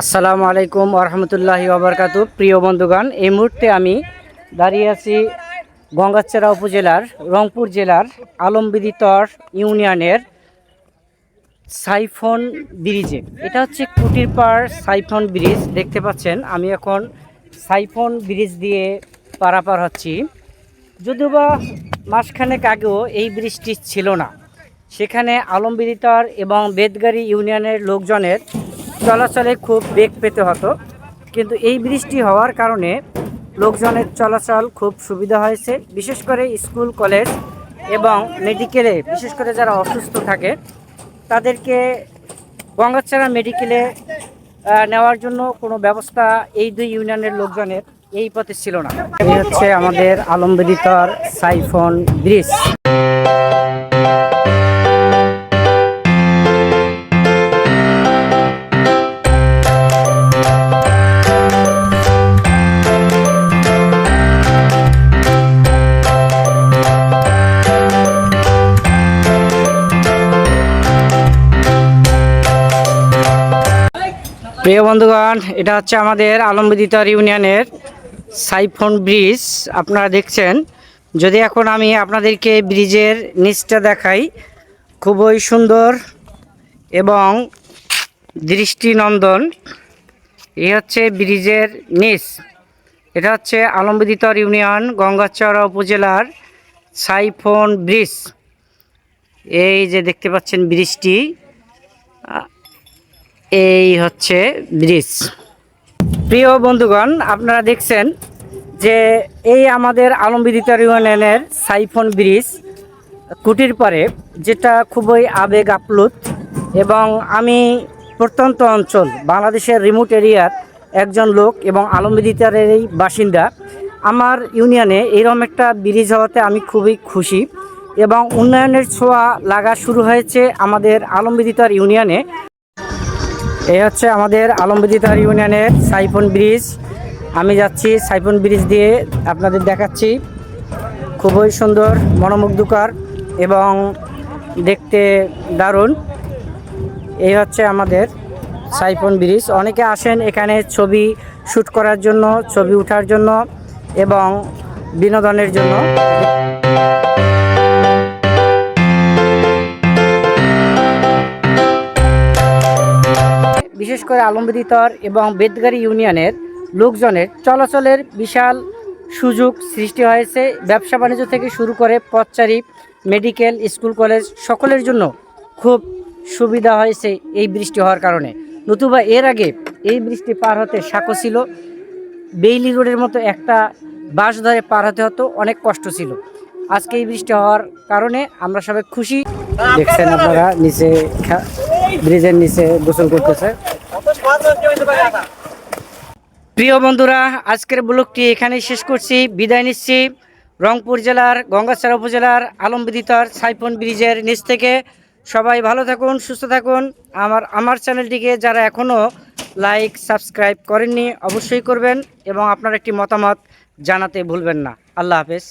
আসসালামু আলাইকুম আরহামতুল্লাহি ওবরকাতু প্রিয় বন্ধুগণ, এই মুহূর্তে আমি দাঁড়িয়ে আছি গঙ্গাচড়া উপজেলার রংপুর জেলার আলমবিদিতর ইউনিয়নের সাইফন ব্রিজে। এটা হচ্ছে কুটির পাড় সাইফন ব্রিজ, দেখতে পাচ্ছেন, আমি এখন সাইফন ব্রিজ দিয়ে পারাপার হচ্ছি। যদিও বা মাসখানেক আগেও এই বৃষ্টি ছিল না। সেখানে আলমবিদিতর এবং বেদগাড়ি ইউনিয়নের লোকজনের চলাচলে খুব বেগ পেতে হতো। কিন্তু এই বৃষ্টি হওয়ার কারণে লোকজনের চলাচল খুব সুবিধা হয়েছে। বিশেষ করে স্কুল, কলেজ এবং মেডিকেলে, বিশেষ করে যারা অসুস্থ থাকে, তাদেরকে গঙ্গাচারা মেডিকেলে নেওয়ার জন্য কোনো ব্যবস্থা এই দুই ইউনিয়নের লোকজনের এই পথে ছিল না। এই হচ্ছে আমাদের আলমবেদিতর সাইফন ব্রিজ। প্রিয় বন্ধুগণ, এটা হচ্ছে আমাদের আলমবেদিতর ইউনিয়নের সাইফন ব্রিজ, আপনারা দেখছেন। যদি এখন আমি আপনাদেরকে ব্রিজের নিচটা দেখাই, খুবই সুন্দর এবং দৃষ্টিনন্দন। এই হচ্ছে ব্রিজের নিচ। এটা হচ্ছে আলমবেদিতর ইউনিয়ন, গঙ্গাচড়া উপজেলার সাইফন ব্রিজ। এই যে দেখতে পাচ্ছেন ব্রিজটি এই হচ্ছে ব্রিজ। প্রিয় বন্ধুগণ, আপনারা দেখছেন যে এই আমাদের আলমবিদিতার ইউনিয়নের সাইফন ব্রিজ কুটির পারে যেটা খুবই আবেগ আপ্লুত এবং আমি প্রত্যন্ত অঞ্চল, বাংলাদেশের রিমোট এরিয়ার একজন লোক এবং আলমবিদিতারের এই বাসিন্দা। আমার ইউনিয়নে এইরকম একটা ব্রিজ হওয়াতে আমি খুবই খুশি এবং উন্নয়নের ছোঁয়া লাগা শুরু হয়েছে আমাদের আলমবিদিতার ইউনিয়নে। এই হচ্ছে আমাদের আলমবিদিতার ইউনিয়নের সাইফন ব্রিজ। আমি যাচ্ছি সাইফন ব্রিজ দিয়ে আপনাদের দেখাচ্ছি। খুবই সুন্দর, মনোমুগ্ধকর এবং দেখতে দারুণ। এই হচ্ছে আমাদের সাইফন ব্রিজ। অনেকে আসেন এখানে ছবি শ্যুট করার জন্য, ছবি ওঠার জন্য এবং বিনোদনের জন্য। বিশেষ করে আলমবেদিতর এবং বেদগাড়ি ইউনিয়নের লোকজনের চলাচলের বিশাল সুযোগ সৃষ্টি হয়েছে। ব্যবসা বাণিজ্য থেকে শুরু করে পথচারী, মেডিকেল, স্কুল, কলেজ সকলের জন্য খুব সুবিধা হয়েছে এই বৃষ্টি হওয়ার কারণে। নতুবা এর আগে এই বৃষ্টি পার হতে সাঁকো ছিল। বেইলি রোডের মতো একটা বাস ধরে পার হতে হতো, অনেক কষ্ট ছিল। আজকে এই বৃষ্টি হওয়ার কারণে আমরা সবাই খুশি। দেখছেন আপনারা, নিচে ব্রিজের নিচে গোসল করতেছে। প্রিয় বন্ধুরা, আজকের ব্লগটি এখানেই শেষ করছি। বিদায় নিচ্ছি রংপুর জেলার গঙ্গাচড়া উপজেলার আলমবিদিতর সাইফন ব্রিজের নিচ থেকে। সবাই ভালো থাকুন, সুস্থ থাকুন। আমার আমার চ্যানেলটিকে যারা এখনও লাইক, সাবস্ক্রাইব করেননি, অবশ্যই করবেন এবং আপনার একটি মতামত জানাতে ভুলবেন না। আল্লাহ হাফেজ।